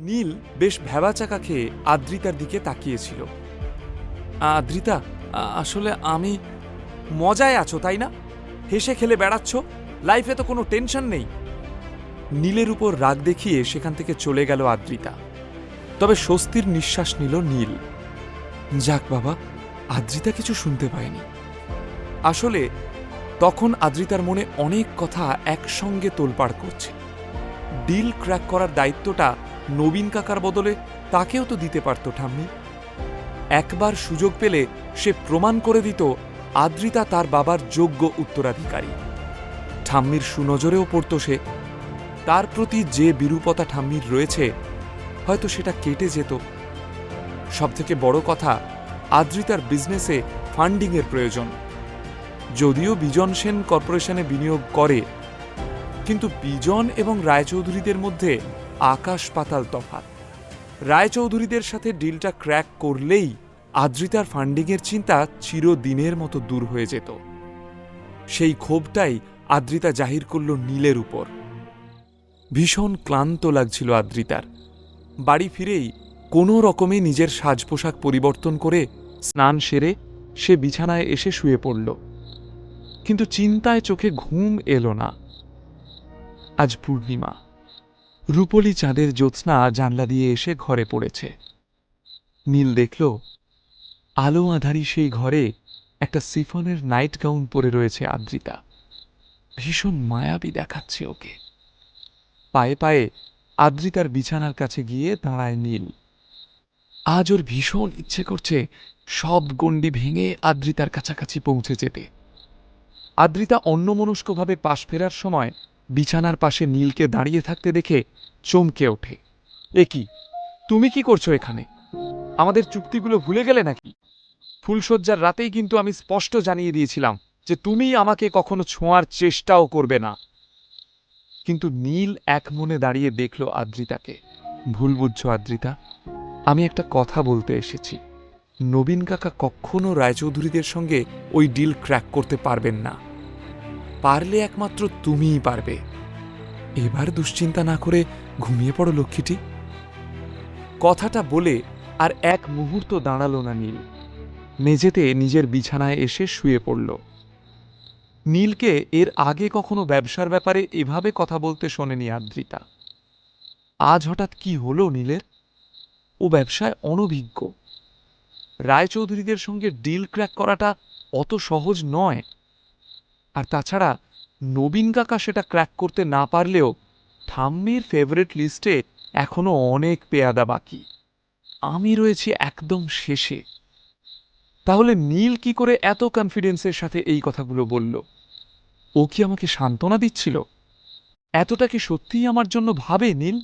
নীল বেশ ভ্যাবাচাকা খেয়ে আদ্রিতার দিকে তাকিয়েছিল। আদ্রিতা আসলে আমি মজায় আছো, তাই না? হেসে খেলে বেড়াচ্ছ, লাইফে তো কোনো টেনশন নেই। নীলের উপর রাগ দেখিয়ে সেখান থেকে চলে গেল আদ্রিতা। তবে স্বস্তির নিঃশ্বাস নিল নীল। যাক বাবা, আদ্রিতা কিছু শুনতে পায়নি। আসলে তখন আদ্রিতার মনে অনেক কথা একসঙ্গে তোলপাড় করছে। ডিল ক্র্যাক করার দায়িত্বটা নবীন কাকার বদলে তাকেও তো দিতে পারত ঠাম্মি। একবার সুযোগ পেলে সে প্রমাণ করে দিত আদ্রিতা তার বাবার যোগ্য উত্তরাধিকারী। ঠাম্মির সুনজরেও পড়ত সে। তার প্রতি যে বিরূপতা ঠাম্মির রয়েছে, হয়তো সেটা কেটে যেত। সবথেকে বড় কথা, আদ্রিতার বিজনেসে ফান্ডিংয়ের প্রয়োজন। যদিও বিজন সেন কর্পোরেশনে বিনিয়োগ করে, কিন্তু বিজন এবং রায়চৌধুরীদের মধ্যে আকাশ পাতাল তফাৎ রায়চৌধুরীদের সাথে ডিলটা ক্র্যাক করলেই আদ্রিতার ফান্ডিংয়ের চিন্তা চিরদিনের মতো দূর হয়ে যেত। সেই ক্ষোভটাই আদ্রিতা জাহির করল নীলের উপর। ভীষণ ক্লান্ত লাগছিল আদ্রিতার। বাড়ি ফিরেই কোনো রকমে নিজের সাজ পোশাক পরিবর্তন করে স্নান সেরে সে বিছানায় এসে শুয়ে পড়ল। কিন্তু চিন্তায় চোখে ঘুম এলো না। আজ পূর্ণিমা। রূপলি চাঁদের জ্যোৎস্না জানলা দিয়ে এসে ঘরে পড়েছে। নীল দেখল, আলো আধারি সেই ঘরে একটা সিফনের নাইট গাউন পরে রয়েছে আদ্রিতা। ভীষণ মায়াবী দেখাচ্ছে ওকে। পায়ে পায়ে আদ্রিতার বিছানার কাছে গিয়ে দাঁড়ায় নীল। আজ ওর ভীষণ ইচ্ছে করছে সব গণ্ডি ভেঙে আদ্রিতার কাছাকাছি পৌঁছে যেতে। আদ্রিতা অন্যমনস্কভাবে পাশ ফেরার সময় বিছানার পাশে নীলকে দাঁড়িয়ে থাকতে দেখে চমকে ওঠে। এ কি? তুমি কি করছ এখানে? আমাদের চুক্তিগুলো ভুলে গেলে নাকি? ফুলশয্যার রাতেই কিন্তু আমি স্পষ্ট জানিয়ে দিয়েছিলাম যে তুমি আমাকে কখনো ছোঁয়ার চেষ্টাও করবে না। কিন্তু নীল এক মনে দাঁড়িয়ে দেখল আদ্রিতাকে। ভুল বুঝছ আদ্রিতা, আমি একটা কথা বলতে এসেছি। নবীন কাকা কখনো রায়চৌধুরীদের সঙ্গে ওই ডিল ক্র্যাক করতে পারবেন না। পারলে একমাত্র তুমিই পারবে। এবার দুশ্চিন্তা না করে ঘুমিয়ে পড়ো, লক্ষ্মীটি। কথাটা বলে আর এক মুহূর্ত দাঁড়াল না নীল। মেঝেতে নিজের বিছানায় এসে শুয়ে পড়ল। নীলকে এর আগে কখনো ব্যবসার ব্যাপারে এভাবে কথা বলতে শোনেনি আদ্রিতা। আজ হঠাৎ কি হলো নীলের? ও ব্যবসায় অনভিজ্ঞ। রায়চৌধুরীদের সঙ্গে ডিল ক্র্যাক করাটা অত সহজ নয়। আর তাছাড়া নবীন কাকা সেটা ক্র্যাক করতে না পারলেও ঠাম্মির ফেভারিট লিস্টে এখনও অনেক পেয়াদা বাকি। আমি রয়েছি একদম শেষে। তাহলে নীল কি করে এত কনফিডেন্সের সাথে এই কথাগুলো বলল? ও কি আমাকে সান্ত্বনা দিচ্ছিল? এতটা কি সত্যিই আমার জন্য ভাবে, নীল?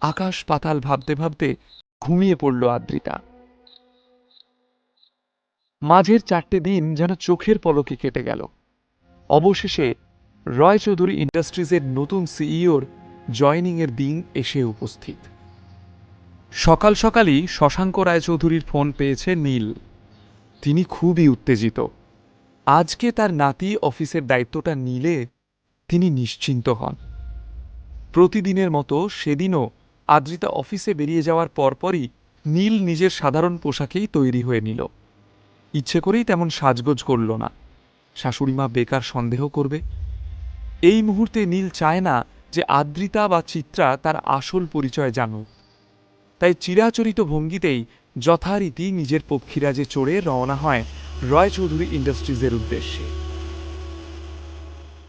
আকাশ পাতাল ভাবতে ভাবতে ঘুমিয়ে পড়ল আদ্রিতা। মাঝের চারটে দিন যেন চোখের পলকে কেটে গেল। অবশেষে রয় চৌধুরী ইন্ডাস্ট্রিজের নতুন সিইওর জয়নিংয়ের দিন এসে উপস্থিত। সকাল সকালই শশাঙ্ক রায়চৌধুরীর ফোন পেয়েছে নীল। তিনি খুবই উত্তেজিত। আজকে তার নাতি অফিসের দায়িত্বটা নিলে তিনি নিশ্চিন্ত হন। প্রতিদিনের মতো সেদিনও আদ্রিতা অফিসে বেরিয়ে যাওয়ার পরপরই নীল নিজের সাধারণ পোশাকেই তৈরি হয়ে নিল। ইচ্ছে করেই তেমন সাজগোজ করল না। শাশুড়িমা বেকার সন্দেহ করবে। এই মুহূর্তে নীল চায় না যে আদ্রিতা বা চিত্রা তার আসল পরিচয় জানুক। তাই চিরাচরিত ভঙ্গিতেই যথারীতি নিজের পক্ষীরাজে চড়ে রওনা হয় রয়চৌধুরী ইন্ডাস্ট্রিজের উদ্দেশ্যে।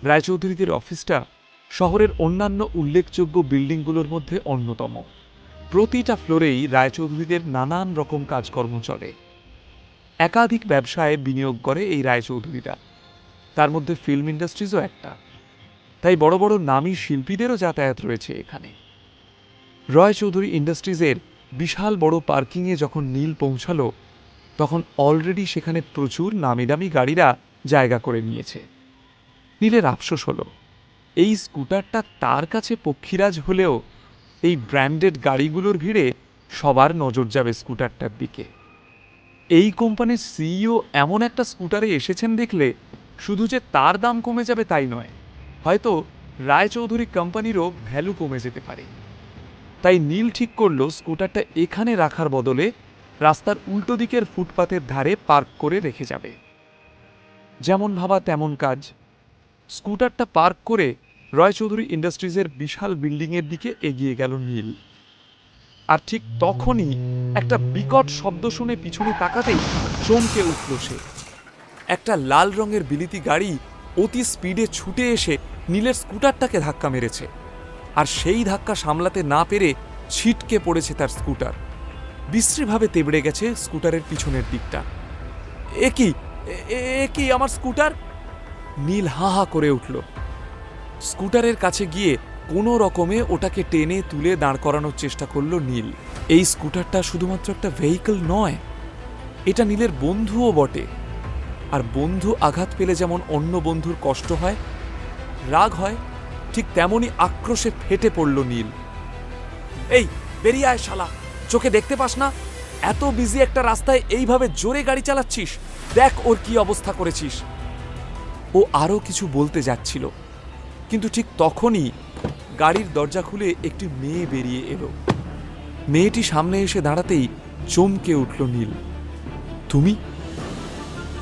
রায়চৌধুরীদের অফিসটা শহরের অন্যান্য উল্লেখযোগ্য বিল্ডিংগুলোর মধ্যে অন্যতম। প্রতিটা ফ্লোরেই রায়চৌধুরীদের নানান রকম কাজকর্ম চলে। একাধিক ব্যবসায় বিনিয়োগ করে এই রায়চৌধুরীরা। তার মধ্যে ফিল্ম ইন্ডাস্ট্রিজও একটা। তাই বড় বড় নামী শিল্পীদেরও যাতায়াত রয়েছে এখানে। রয় চৌধুরী ইন্ডাস্ট্রিজের বিশাল বড় পার্কিংয়ে যখন নীল পৌঁছালো, তখন অলরেডি সেখানে প্রচুর নামি দামি গাড়িরা জায়গা করে নিয়েছে। নীলের আফসোস হলো, এই স্কুটারটা তার কাছে পক্ষীরাজ হলেও এই ব্র্যান্ডেড গাড়িগুলোর ভিড়ে সবার নজর যাবে স্কুটারটার দিকে। এই কোম্পানির সিইও এমন একটা স্কুটারে এসেছেন দেখলে শুধু যে তার দাম কমে যাবে তাই নয়, হয়তো রায়চৌধুরী কোম্পানিরও ভ্যালু কমে যেতে পারে। তাই নীল ঠিক করল স্কুটারটা এখানে রাখার বদলে রাস্তার উল্টো দিকের ফুটপাতের ধারে পার্ক করে রেখে যাবে। যেমন ভাবা তেমন কাজ। স্কুটারটা পার্ক করে রয় চৌধুরী ইন্ডাস্ট্রিজের বিশাল বিল্ডিংয়ের দিকে এগিয়ে গেল নীল। আর ঠিক তখনই একটা বিকট শব্দ শুনে পিছনে তাকাতেই চমকে উঠল সে। একটা লাল রঙের বিলিতি গাড়ি অতি স্পিডে ছুটে এসে নীলের স্কুটারটাকে ধাক্কা মেরেছে। আর সেই ধাক্কা সামলাতে না পেরে ছিটকে পড়েছে তার স্কুটার। বিশ্রীভাবে তেবড়ে গেছে স্কুটারের পিছনের দিকটা। এ কি? এ- কি আমার স্কুটার? নীল হা হা করে উঠল। স্কুটারের কাছে গিয়ে কোনো রকমে ওটাকে টেনে তুলে দাঁড় করানোর চেষ্টা করল নীল। এই স্কুটারটা শুধুমাত্র একটা ভেহিকল নয়, এটা নীলের বন্ধুও বটে। আর বন্ধু আঘাত পেলে যেমন অন্য বন্ধুর কষ্ট হয়, রাগ হয়, ঠিক তেমনই আক্রোশে ফেটে পড়ল নীল। এই, বেরিয়ে আয় শালা, চোখে দেখতে পাস না? এত বিজি একটা রাস্তায় এইভাবে জোরে গাড়ি চালাচ্ছিস? দেখ ওর কি অবস্থা করেছিস। ও আরও কিছু বলতে যাচ্ছিল, কিন্তু ঠিক তখনই গাড়ির দরজা খুলে একটি মেয়ে বেরিয়ে এলো। মেয়েটি সামনে এসে দাঁড়াতেই চমকে উঠল নীল। তুমি?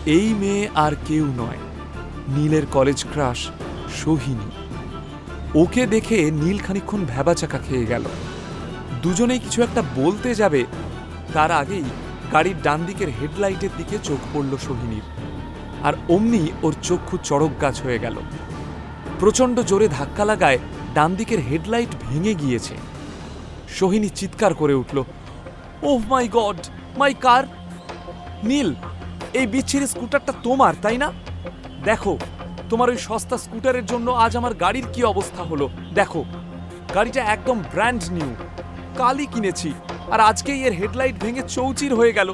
এই মেয়ে আর কেউ নয়। নীলের কলেজ ক্রাশ সোহিনী। ওকে দেখে নীল খানিক্ষণ ভ্যাবাচাকা খেয়ে গেল। দুজনেই কিছু একটা বলতে যাবে, তার আগেই গাড়ির ডান দিকের হেডলাইটের দিকে চোখ পড়ল সোহিনীর। আর অমনি ওর চক্ষু চড়ক গাছ হয়ে গেল। প্রচণ্ড জোরে ধাক্কা লাগায় ডান দিকের হেডলাইট ভেঙে গিয়েছে। সোহিনী চিৎকার করে উঠল, ওহ মাই গড, মাই কার? নীল এই বিচ্ছিরি স্কুটারটা তোমার, তাই না? দেখো, তোমার ওই সস্তা স্কুটারের জন্য আজ আমার গাড়ির কি অবস্থা হলো। দেখো, গাড়িটা একদম ব্র্যান্ড নিউ কালই কিনেছি, আর আজকেই এর হেডলাইট ভেঙে চৌচির হয়ে গেল।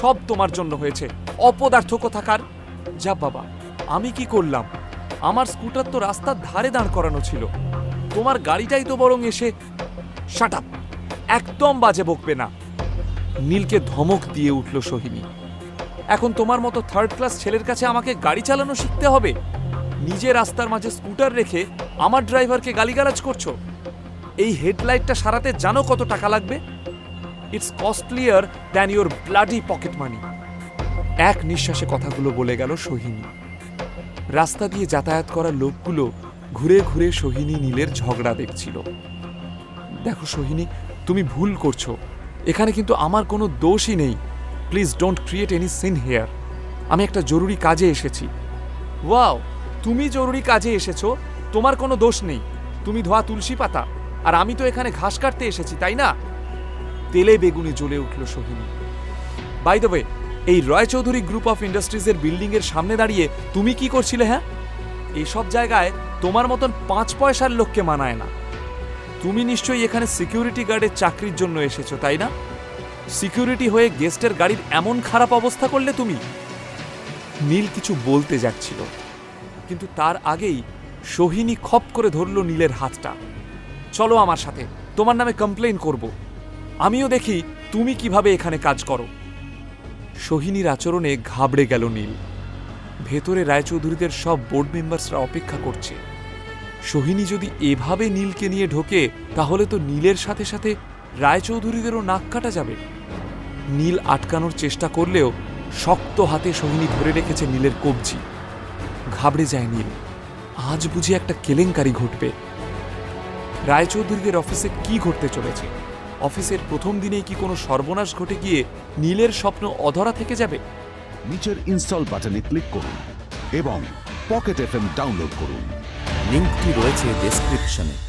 সব তোমার জন্য হয়েছে। অপদার্থ কোথাকার যা বাবা, আমি কি করলাম? আমার স্কুটার তো রাস্তার ধারে দাঁড় করানো ছিল। তোমার গাড়িটাই তো বরং এসে শাট আপ একদম বাজে বকবে না। নীলকে ধমক দিয়ে উঠল সোহিনী। এখন তোমার মতো থার্ড ক্লাস ছেলের কাছে আমাকে গাড়ি চালানো শিখতে হবে। নিজে রাস্তার মাঝে স্কুটার রেখে আমার ড্রাইভারকে গালিগালাজ করছ। এই হেডলাইটটা সারাতে জানো কত টাকা লাগবে? It's costlier than your bloody pocket money এক নিঃশ্বাসে কথাগুলো বলে গেল সোহিনী। রাস্তা দিয়ে যাতায়াত করা লোকগুলো ঘুরে ঘুরে সোহিনী নীলের ঝগড়া দেখছিল। দেখো সোহিনী, তুমি ভুল করছ। এখানে কিন্তু আমার কোনো দোষই নেই। Please don't create any scene here. আমি একটা জরুরি কাজে এসেছি। ওয়াও, তুমি জরুরি কাজে এসেছ? তোমার কোনো দোষ নেই। তুমি ধোয়া তুলসী পাতা। আর আমি তো এখানে ঘাস কাটতে এসেছি, তাই না? তেলে বেগুনে জ্বলে উঠল সোহিনী। বাই দ্য এই রয় চৌধুরী গ্রুপ অফ ইন্ডাস্ট্রিজের বিল্ডিং এর সামনে দাঁড়িয়ে তুমি কি করছিলে হ্যাঁ? এইসব জায়গায় তোমার মতন পাঁচ পয়সার লোককে মানায় না। তুমি নিশ্চয়ই এখানে সিকিউরিটি গার্ডের চাকরির জন্য এসেছ, তাই না? সিকিউরিটি হয়ে গেস্টের গাড়ির এমন খারাপ অবস্থা করলে তুমি? নীল কিছু বলতে যাচ্ছিল, কিন্তু তার আগেই সোহিনী খপ করে ধরল নীলের হাতটা। চলো আমার সাথে, তোমার নামে কমপ্লেন করব। আমিও দেখি তুমি কীভাবে এখানে কাজ করো। সোহিনীর আচরণে ঘাবড়ে গেল নীল। ভেতরে রায়চৌধুরীদের সব বোর্ড মেম্বার্সরা অপেক্ষা করছে। সোহিনী যদি এভাবে নীলকে নিয়ে ঢোকে, তাহলে তো নীলের সাথে সাথে রায়চৌধুরীদেরও নাক কাটা যাবে। নীল আটকানোর চেষ্টা করলেও শক্ত হাতে সোহিনী ধরে রেখেছে নীলের কবজি। ঘাবড়ে যায় নীল। আজ বুঝি একটা কেলেঙ্কারি ঘটবে। রায়চৌধুরীদের অফিসে কি ঘটতে চলেছে? অফিসের প্রথম দিনেই কি কোনো সর্বনাশ ঘটে গিয়ে নীলের স্বপ্ন অধরা থেকে যাবে? নিচের ইনস্টল বাটনে ক্লিক করুন এবং পকেট এফএম ডাউনলোড করুন। লিঙ্কটি রয়েছে ডেসক্রিপশনে।